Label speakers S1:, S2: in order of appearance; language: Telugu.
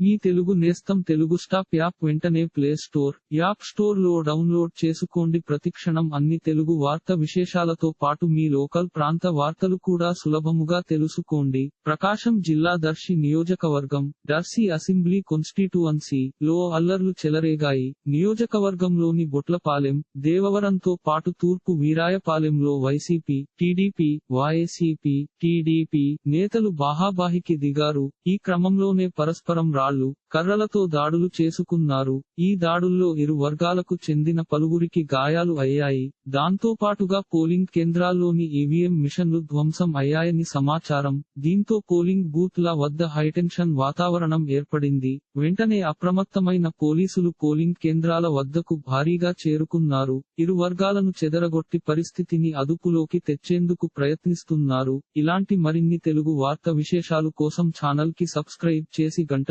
S1: మీ తెలుగు నేస్తం తెలుగు స్టాప్ యాప్ వెంటనే ప్లే స్టోర్ యాప్ స్టోర్లో డౌన్లోడ్ చేసుకోండి. ప్రతిక్షణం అన్ని తెలుగు వార్త విశేషాలతో పాటు మీ లోకల్ ప్రాంత వార్తలు కూడా సులభముగా తెలుసుకోండి. ప్రకాశం జిల్లా దర్శి నియోజకవర్గం దర్శి అసెంబ్లీ కాన్స్టిట్యువన్సీ లో అల్లర్లు చెలరేగాయి. నియోజకవర్గంలోని బొట్లపాలెం దేవవరంతో పాటు తూర్పు వీరాయపాలెంలో వైసీపీ టీడీపీ వైఎస్ఈపీ టీడీపీ నేతలు బాహాబాహికి దిగారు. ఈ క్రమంలోనే పరస్పరం రా వాళ్ళు కర్రలతో దాడులు చేసుకున్నారు. ఈ దాడుల్లో ఇరు వర్గాలకు చెందిన పలువురికి గాయాలు అయ్యాయి. దాంతో పాటుగా పోలింగ్ కేంద్రాల్లోని ఈవీఎం మిషన్లు ధ్వంసం అయ్యాయని సమాచారం. దీంతో పోలింగ్ బూత్ల వద్ద హైటెన్షన్ వాతావరణం ఏర్పడింది. వెంటనే అప్రమత్తమైన పోలీసులు పోలింగ్ కేంద్రాల వద్దకు భారీగా చేరుకున్నారు. ఇరు వర్గాలను చెదరగొట్టి పరిస్థితిని అదుపులోకి తెచ్చేందుకు ప్రయత్నిస్తున్నారు. ఇలాంటి మరిన్ని తెలుగు వార్త విశేషాలు కోసం ఛానల్కి సబ్స్క్రైబ్ చేసి గంట